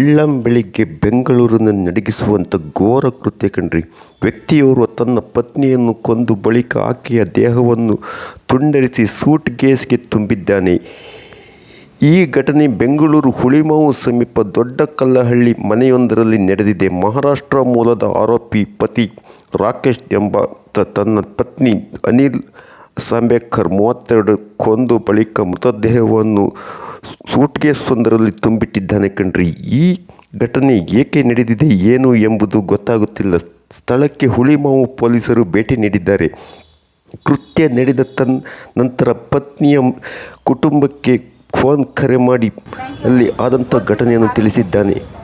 ಬೆಳ್ಳಂ ಬೆಳಿಗ್ಗೆ ಬೆಂಗಳೂರನ್ನು ನಡಗಿಸುವಂಥ ಘೋರ ಕೃತ್ಯ ಕಣ್ರಿ. ವ್ಯಕ್ತಿಯೋರ್ವ ತನ್ನ ಪತ್ನಿಯನ್ನು ಕೊಂದು ಬಳಿಕ ಆಕೆಯ ದೇಹವನ್ನು ತುಂಡರಿಸಿ ಸೂಟ್ ಗೇಸ್ಗೆ ತುಂಬಿದ್ದಾನೆ. ಈ ಘಟನೆ ಬೆಂಗಳೂರು ಹುಳಿಮಾವು ಸಮೀಪ ದೊಡ್ಡಕಲ್ಲಹಳ್ಳಿ ಮನೆಯೊಂದರಲ್ಲಿ ನಡೆದಿದೆ. ಮಹಾರಾಷ್ಟ್ರ ಮೂಲದ ಆರೋಪಿ ಪತಿ ರಾಕೇಶ್ ಎಂಬ ತನ್ನ ಪತ್ನಿ ಅನಿಲ್ ಸಾಂಬೇಕರ್ ಮೂವತ್ತೆರಡು ಕೊಂದು ಬಳಿಕ ಮೃತದೇಹವನ್ನು ಸೂಟ್ಕೇಸೊಂದರಲ್ಲಿ ತುಂಬಿಟ್ಟಿದ್ದಾನೆ ಕಣ್ರಿ. ಈ ಘಟನೆ ಏಕೆ ನಡೆದಿದೆ, ಏನು ಎಂಬುದು ಗೊತ್ತಾಗುತ್ತಿಲ್ಲ. ಸ್ಥಳಕ್ಕೆ ಹುಳಿಮಾವು ಪೊಲೀಸರು ಭೇಟಿ ನೀಡಿದ್ದಾರೆ. ಕೃತ್ಯ ನಡೆದ ತನ್ ನಂತರ ಪತ್ನಿಯ ಕುಟುಂಬಕ್ಕೆ ಫೋನ್ ಕರೆ ಮಾಡಿ ಅಲ್ಲಿ ಆದಂಥ ಘಟನೆಯನ್ನು ತಿಳಿಸಿದ್ದಾನೆ.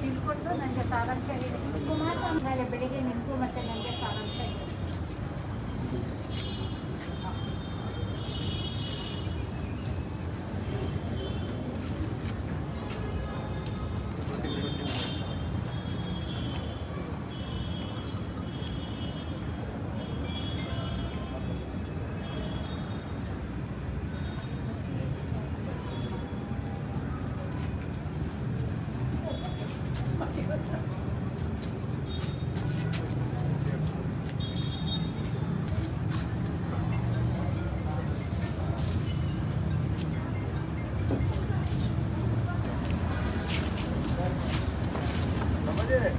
ತಿಳ್ಕೊಂಡು ನನಗೆ ಸಾರಾಂಶ ಹೇಳಿ. ನಾಳೆ ಬೆಳಿಗ್ಗೆ ನಿಂತು ಮತ್ತೆ ನನಗೆ ಸಾರಾಂಶ ಹೇಳಿ. ಏನು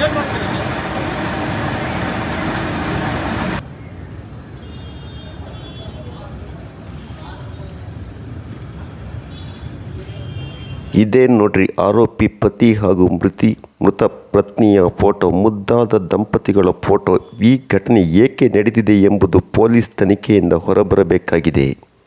ಇದೇ ನೋಡ್ರಿ, ಆರೋಪಿ ಪತಿ ಹಾಗೂ ಮೃತಿ, ಮೃತ ಪತ್ನಿಯ ಫೋಟೋ, ಮುದ್ದಾದ ದಂಪತಿಗಳ ಫೋಟೋ ಈ ಘಟನೆ ಏಕೆ ನಡೆದಿದೆ ಎಂಬುದು ಪೊಲೀಸ್ ತನಿಖೆಯಿಂದ ಹೊರಬರಬೇಕಾಗಿದೆ.